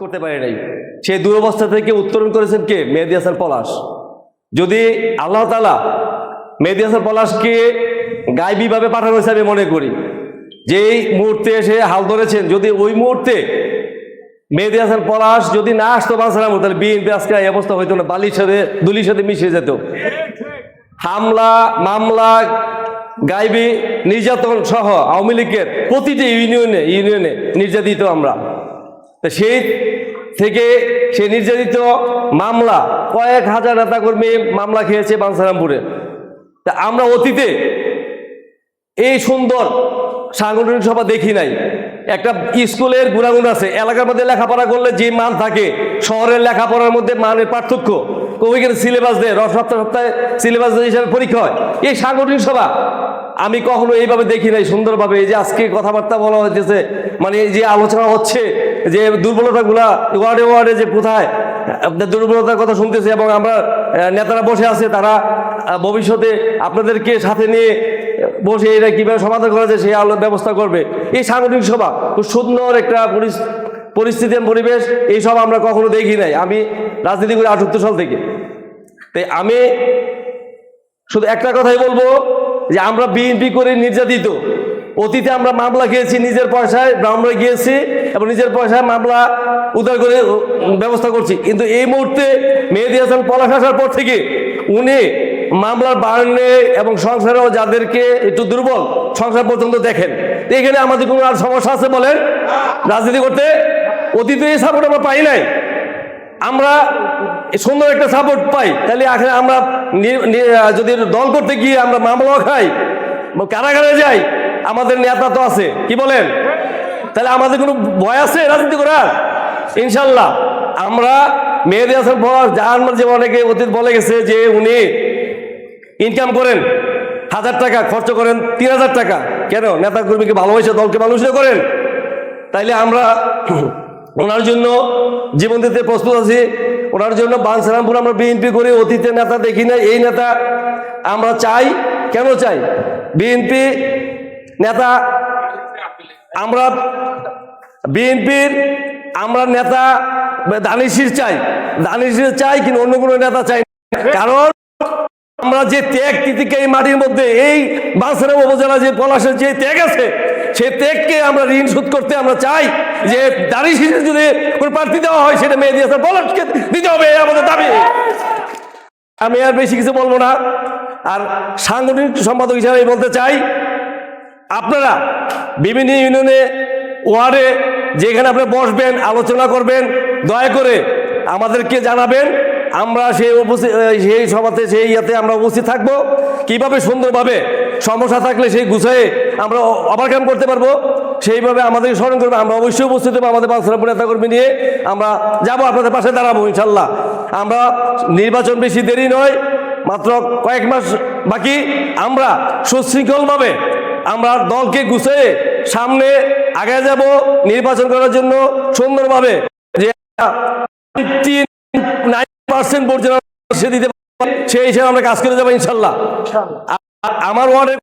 করতে পারে নাই। সেই দুরবস্থা থেকে উত্তরণ করেছেন কে? মেহেদি হাসান পলাশ। যদি আল্লাহ তালা মেহেদি হাসান পলাশকে গাইবীভাবে পাঠানো হিসাবে মনে করি যেই মুহূর্তে এসে হাল ধরেছেন, যদি ওই মুহূর্তে মেহেদি হাসান পলাশ যদি না আসতো বাঁচালাম তাহলে বিএনপি আজকে এই অবস্থা হইতো না, বালির সাথে, দুলির সাথে মিশে যেত। হামলা, মামলা, গাইবি, নির্যাতন সহ আওয়ামী লীগের প্রতিটি ইউনিয়নে ইউনিয়নে নির্যাতিত আমরা। তা সেই থেকে সে নির্যাতিত মামলা, কয়েক হাজার নেতাকর্মী মামলা খেয়েছে বাঞ্ছারামপুরে। তা আমরা অতীতে এই সুন্দর সাংগঠনিক সভা দেখি নাই। একটা স্কুলের গুণাগুণ আছে, এলাকার মধ্যে লেখাপড়া করলে যে মান থাকে, শহরের লেখাপড়ার মধ্যে মানের পার্থক্য। ওইখানে সিলেবাস দেয়, রস সপ্তাহে সপ্তাহে সিলেবাস হিসাবে পরীক্ষা হয়। এই সাংগঠনিক সভা আমি কখনো এইভাবে দেখি নাই সুন্দরভাবে। এই যে আজকে কথাবার্তা বলা হইতেছে মানে এই যে আলোচনা হচ্ছে যে দুর্বলতাগুলা ওয়ার্ডে ওয়ার্ডে যে কোথায়, আপনার দুর্বলতার কথা শুনতেছি এবং আমরা নেতারা বসে আছে, তারা ভবিষ্যতে আপনাদেরকে সাথে নিয়ে বসে এটা কীভাবে সমাধান করা যায় সেই আলো ব্যবস্থা করবে। এই সাংগঠনিক সভা, খুব সুন্দর একটা পরিস- পরিস্থিতি পরিবেশ, এই সব আমরা কখনো দেখি নাই। আমি রাজনীতি করি আটাত্তর সাল থেকে। তাই আমি শুধু একটা কথাই বলব, যে আমরা বিএনপি করে নির্যাতিত। অতীতে আমরা মামলা খেয়েছি, নিজের পয়সায় ব্রাহ্মণে গিয়েছি এবং নিজের পয়সায় মামলা উদ্ধার করে ব্যবস্থা করছি। কিন্তু এই মুহূর্তে মেহেদি হাসান পলাশ আসার পর থেকে উনি মামলার বাড়নে এবং সংসারেও যাদেরকে একটু দুর্বল, সংসার পর্যন্ত দেখেন। এখানে আমাদের কোনো আর সমস্যা আছে বলেন? রাজনীতি করতে অতীতে এই সাপোর্ট আমরা পাই নাই। আমরা সুন্দর একটা সাপোর্ট পাই। তাহলে আখের আমরা যদি দল করতে গিয়ে আমরা মামলাও খাই, কারাগারে যাই, আমাদের নেতা তো আছে। কি বলেন? তাহলে আমাদের কোনো ভয় আছে? রাজনীতি করার? ইনশাল্লাহ আমরা মেয়েদের আসার পর যার যে অনেকে অতীত বলে গেছে যে উনি ইনকাম করেন, হাজার টাকা খরচ করেন, তিন হাজার টাকা। কেন? নেতা কর্মীকে ভালোবাসে, দলকে ভালোবাসে করেন। তাইলে আমরা ওনার জন্য জীবন দিতে প্রস্তুত আছি। ওনার জন্য বানসারামপুর আমরা বিএনপি করি অতীতের নেতা দেখি না এই নেতা আমরা চাই। কেন চাই? বিএনপি নেতা আমরা বিএনপির, আমরা নেতা দানিশির চাই। দানিশির চাই, কিন্তু অন্য কোনো নেতা চাই। কারণ আমরা যে ত্যাগ তিতিকে এই মাটির মধ্যে, এই বাঁশরা উপজেলা যে পলাশের যে ত্যাগ আছে, সেই ত্যাগকে আমরা ঋণ শোধ করতে আমরা চাই যে দাড়ি শিশু যদি কোনো প্রার্থী দেওয়া হয়, সেটা মেয়ে দিয়েছে পলাশকে দিতে হবে আমাদের দাবি। আমি আর বেশি কিছু বলব না। আর সাংগঠনিক সম্পাদক হিসাবে বলতে চাই আপনারা বিভিন্ন ইউনিয়নে, ওয়ার্ডে যেখানে আপনি বসবেন, আলোচনা করবেন, দয়া করে আমাদেরকে জানাবেন। আমরা সেই উপস্থিত সেই সভাতে, সেই ইয়াতে আমরা উপস্থিত থাকব। কীভাবে সুন্দরভাবে সমস্যা থাকলে সেই গুছায়ে আমরা ওভারকাম করতে পারব, সেইভাবে আমাদেরকে স্মরণ করবে আমরা অবশ্যই উপস্থিত হব আমাদের বাংলাদেশ নেতা কর্মী নিয়ে। আমরা যাব আপনাদের পাশে দাঁড়াবো, ইনশাল্লাহ। আমরা নির্বাচন বেশি দেরি নয়, মাত্র কয়েক মাস বাকি। আমরা সুশৃঙ্খলভাবে আমরা দলকে গুছে সামনে আগে যাব নির্বাচন করার জন্য সুন্দরভাবে। যে পার্সেন্ট পর্যন্ত সে দিতে সেই হিসাবে আমরা কাজ করে যাব ইনশাল্লাহ। আমার ওয়ার্ডের